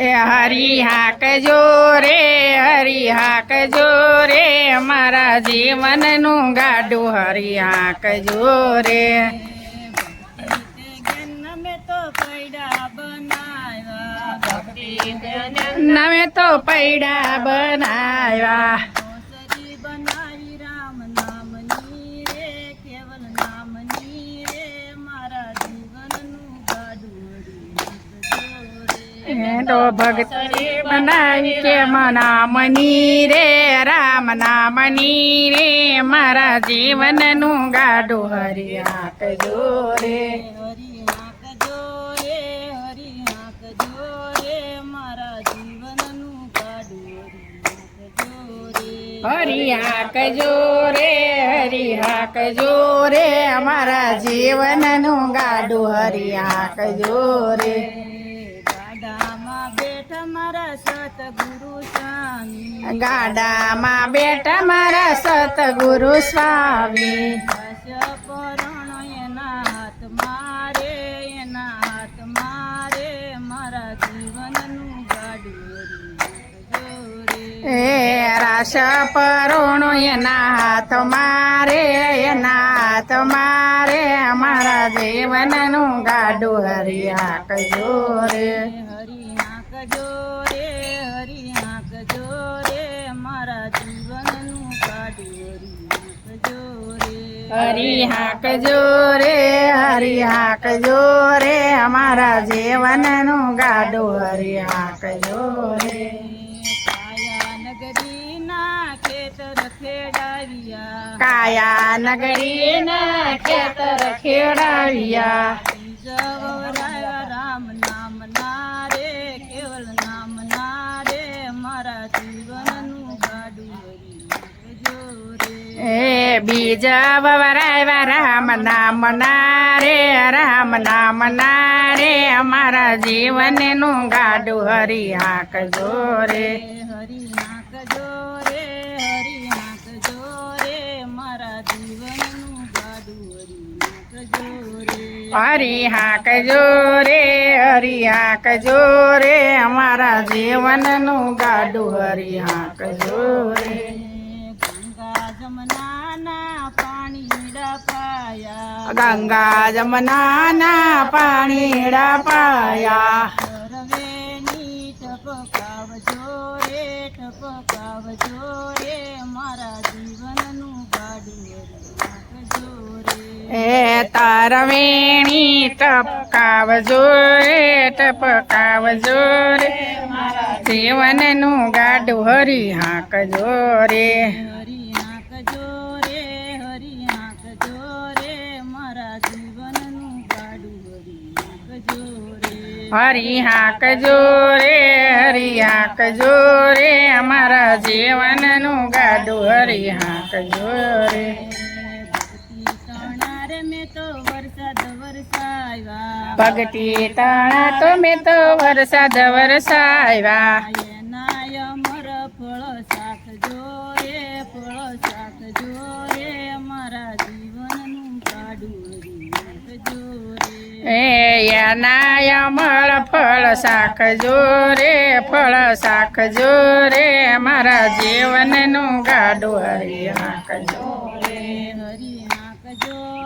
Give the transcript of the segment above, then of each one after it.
એ હરી હાક જો રે, હરી હાક જો રે, મારા જીવનનું ગાડું હરી હાક જો રે. નમે તો પૈડા બનાવ્યા. બનાવી રામ નામની રે, કેવલ નામની રે મારા જીવનનું ગાડું હરી એ તો ભક્તિ બનાવી કે મનામની રે, રામ નામની રે, મારા જીવનનું ગાડું હરી હાક જો રે હરી હાક જો રે હરી હાક જો રે મારા ગાડામાં બેટા મારા સતગુરુ સ્વામી. દશ પરણ એના હાથ મારે એના હાથ મારે મારા જીવનનું ગાડું એ રાસ પરોણો એના હાથ મારે એના હાથ મારે અમારા જીવનનું ગાડું હરિયા કયો રે હરી હાક જો રે હરી હાક જો રે અમારા જીવનનું ગાડું હરી હાક જો રે. કાયા નગરી ના ખેતર ખેડાવ્યા. બીજા વવરાવ્યા રામ નામ ના રે રામ નામ ના રે અમારા જીવનનું ગાડું હરી હાક જોરે હરી હાક જો રે હરી હાક જો રે જીવનનું ગાડું હરી હાક જો રે હરી હાક જો રે હરી હાક અમારા જીવનનું ગાડું હરી હાક જો ગંગા જમનાના પાણીડા પાયા. ટપકાવજો રે ટપકાવજો રે મારા જીવનનું ગાડી એ તારવેણી ટપકાવજો રે ટપકાવજો રે જીવનનું ગાડું હરી હાંકજો રે. હરી હાંકજો રે જોરે હાકજો રે હરી હાકજો રે અમારા જીવનનું ગાડું હરી હાકજો રે ભક્તિ મેં તો વરસાદ વરસાવ્યા. ભક્તિ તાણા તો મેં તો વરસાદ વરસાવ્યા. ફળ સાથ જોરે ફળ શાકજો રે અમારા જીવનનું અમળ ફળ શાકજો રે ફળ શાકજો રે મારા જીવનનું ગાડું હરી હાકજો રે હરી હાંકજો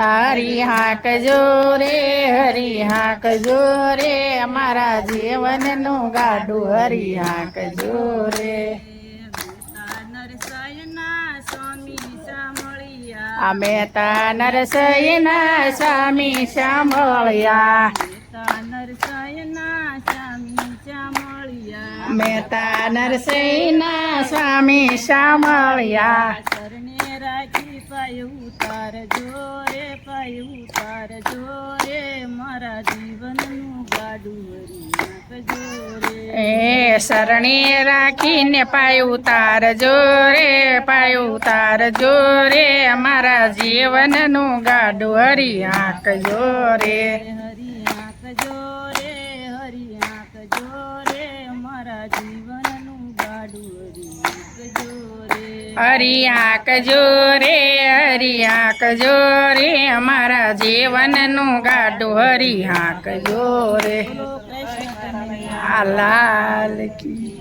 હરી હાકજો રે, હરી હાકજો રે, અમારા જીવનનું ગાડું હરી હાકજો રે. અમે તા નરસૈના સ્વામી સાંભળ્યા. મેતા નરસૈના સ્વામી સાંભળ્યા. પાય ઉતાર જોરે પાય ઉતાર જોરે મારા જીવનનું ગાડું હરી નાખજો રે એ શરણે રાખીને પાય ઉતારજો રે પાય ઉતારજો રે મારા જીવનનું ગાડું હરી હાંકજો રે હરી હાંકજો રે હરી હાંકજો રે મારા જીવનનું ગાડું હરી હાંકજો રે હરી હાંકજો રે, અમારા જીવનનું ગાડું હરી હાંકજો રે. લાલ કી.